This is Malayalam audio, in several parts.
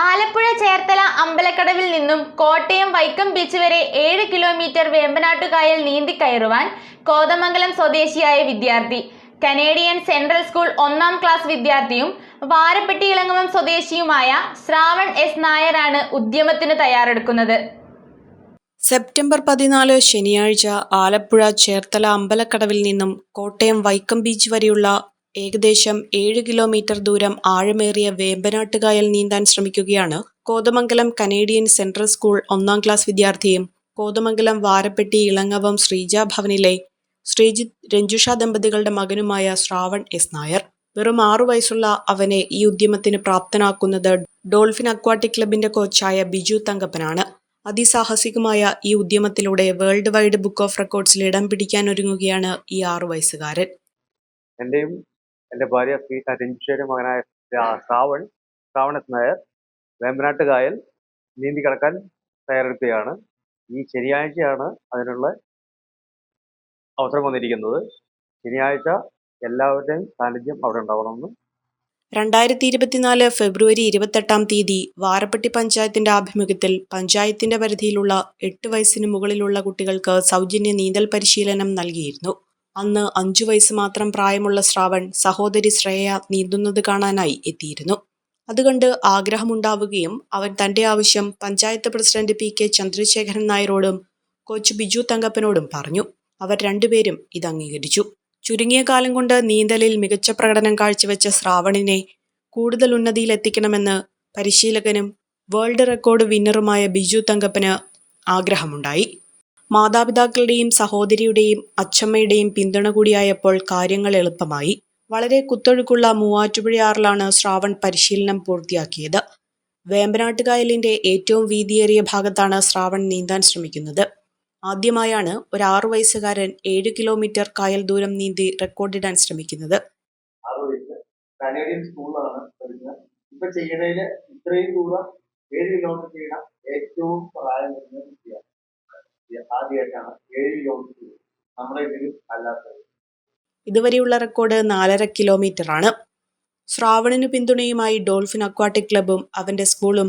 Alappuzha Cherthala അമ്പലക്കടവിൽ നിന്നും കോട്ടയം വൈക്കം ബീച്ച് വരെ ഏഴ് കിലോമീറ്റർ വേമ്പനാട്ടുകായൽ നീന്തിക്കയറുവാൻ കോതമംഗലം സ്വദേശിയായ വിദ്യാർത്ഥി. കനേഡിയൻ സെൻട്രൽ സ്കൂൾ ഒന്നാം ക്ലാസ് വിദ്യാർത്ഥിയും വാരപ്പെട്ടി ഇളങ്ങുളം സ്വദേശിയുമായ ശ്രാവൺ എസ് നായരാണ് ഉദ്യമത്തിന് തയ്യാറെടുക്കുന്നത്. സെപ്റ്റംബർ പതിനാല് ശനിയാഴ്ച ആലപ്പുഴ ചേർത്തല അമ്പലക്കടവിൽ നിന്നും കോട്ടയം വൈക്കം ബീച്ച് വരെയുള്ള ഏകദേശം ഏഴ് കിലോമീറ്റർ ദൂരം ആഴമേറിയ വേമ്പനാട്ടുകായൽ നീന്താൻ ശ്രമിക്കുകയാണ് കോതമംഗലം കനേഡിയൻ സെൻട്രൽ സ്കൂൾ ഒന്നാം ക്ലാസ് വിദ്യാർത്ഥിയും കോതമംഗലം വാരപ്പെട്ടി ഇളങ്ങവം ശ്രീജ ഭവനിലെ ശ്രീജിത്ത് രഞ്ജുഷ ദമ്പതികളുടെ മകനുമായ ശ്രാവൺ എസ് നായർ. വെറും ആറു വയസ്സുള്ള അവനെ ഈ ഉദ്യമത്തിന് പ്രാപ്തനാക്കുന്നത് ഡോൾഫിൻ അക്വാട്ടിക് ക്ലബിന്റെ കോച്ചായ ബിജു തങ്കപ്പനാണ്. അതിസാഹസികമായ ഈ ഉദ്യമത്തിലൂടെ വേൾഡ് വൈഡ് ബുക്ക് ഓഫ് റെക്കോർഡ്സിൽ ഇടം പിടിക്കാൻ ഒരുങ്ങുകയാണ് ഈ ആറു വയസ്സുകാരൻ. എന്റെയും എന്റെ ഭാര്യ ശ്രീ രഞ്ജിഷയുടെ മകനായ ശ്രാ- ശ്രാവൺ ശ്രാവണസ് നായർ വേമ്പനാട്ട് കായൽ നീന്തി കിടക്കാൻ തയ്യാറെടുക്കുകയാണ്. ഈ ശനിയാഴ്ചയാണ് അതിനുള്ള അവസരം വന്നിരിക്കുന്നത്. ശനിയാഴ്ച എല്ലാവരുടെയും സാന്നിധ്യം അവിടെ ഉണ്ടാവണമെന്ന്. രണ്ടായിരത്തി ഇരുപത്തിനാല് ഫെബ്രുവരി ഇരുപത്തെട്ടാം തീയതി വാരപ്പെട്ടി പഞ്ചായത്തിന്റെ ആഭിമുഖ്യത്തിൽ പഞ്ചായത്തിന്റെ പരിധിയിലുള്ള എട്ട് വയസ്സിന് മുകളിലുള്ള കുട്ടികൾക്ക് സൗജന്യ നീന്തൽ പരിശീലനം നൽകിയിരുന്നു. അന്ന് അഞ്ചു വയസ്സ് മാത്രം പ്രായമുള്ള ശ്രാവൺ സഹോദരി ശ്രേയ നീന്തുന്നത് കാണാനായി എത്തിയിരുന്നു. അതുകണ്ട് ആഗ്രഹമുണ്ടാവുകയും അവൻ തന്റെ ആവശ്യം panchayat president P K Chandrasekharan നായരോടും coach Biju തങ്കപ്പനോടും പറഞ്ഞു. അവർ രണ്ടുപേരും ഇത് അംഗീകരിച്ചു. ചുരുങ്ങിയ കാലം കൊണ്ട് നീന്തലിൽ മികച്ച പ്രകടനം കാഴ്ചവെച്ച ശ്രാവണിനെ കൂടുതൽ ഉന്നതിയിലെത്തിക്കണമെന്ന് പരിശീലകനും വേൾഡ് റെക്കോർഡ് വിന്നറുമായ ബിജു തങ്കപ്പന് ആഗ്രഹമുണ്ടായി. മാതാപിതാക്കളുടെയും സഹോദരിയുടെയും അച്ഛമ്മയുടെയും പിന്തുണ കൂടിയായപ്പോൾ കാര്യങ്ങൾ എളുപ്പമായി. വളരെ കുത്തൊഴുക്കുള്ള മൂവാറ്റുപുഴയാറിലാണ് ശ്രാവൺ പരിശീലനം പൂർത്തിയാക്കിയത്. വേമ്പനാട്ടുകായലിന്റെ ഏറ്റവും വീതിയേറിയ ഭാഗത്താണ് ശ്രാവൺ നീന്താൻ ശ്രമിക്കുന്നത്. ആദ്യമായാണ് ഒരു ആറു വയസ്സുകാരൻ ഏഴ് കിലോമീറ്റർ കായൽ ദൂരം നീന്തി റെക്കോർഡിടാൻ ശ്രമിക്കുന്നത്. പഠിക്കുന്നത്. ഇപ്പൊ ചെയ്യണതിൽ ഇത്രയും ദൂരം ഏഴ് കിലോമീറ്റർ ചെയ്യണം. ഏറ്റവും പ്രായം വരുന്ന ആദ്യമായിട്ടാണ് ഏഴ് കിലോമീറ്റർ നമ്മുടെ ഇതിൽ അല്ലാത്തത്. ഇതുവരെയുള്ള റെക്കോർഡ് നാലര കിലോമീറ്റർ ആണ് ശ്രാവണിന് പിന്തുണയുമായി ഡോൾഫിൻ അക്വാട്ടിക് ക്ലബും അവന്റെ സ്കൂളും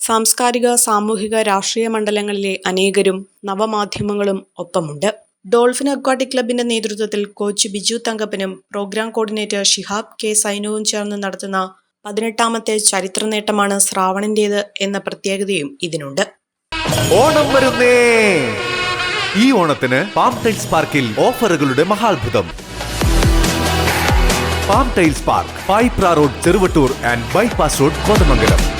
സാംസ്കാരിക സാമൂഹിക രാഷ്ട്രീയ മണ്ഡലങ്ങളിലെ അനേകരും നവമാധ്യമങ്ങളും ഒപ്പമുണ്ട്. ഡോൾഫിൻ അക്വാട്ടിക് ക്ലബിന്റെ നേതൃത്വത്തിൽ കോച്ച് ബിജു തങ്കപ്പനും പ്രോഗ്രാം കോർഡിനേറ്റർ ഷിഹാബ് കെ സൈനുവും ചേർന്ന് നടത്തുന്ന പതിനെട്ടാമത്തെ ചരിത്ര നേട്ടമാണ് ശ്രാവണിന്റേത് എന്ന പ്രത്യേകതയും ഇതിനുണ്ട്. ഓണം വരുന്നേ. ഈ ഓണത്തിന് പാം ടൈൽസ് പാർക്കിൽ ഓഫറുകളുടെ മഹാത്ഭുതം. Palm tiles park Payipra road Cheruvattoor and bypass road Kothamangalam.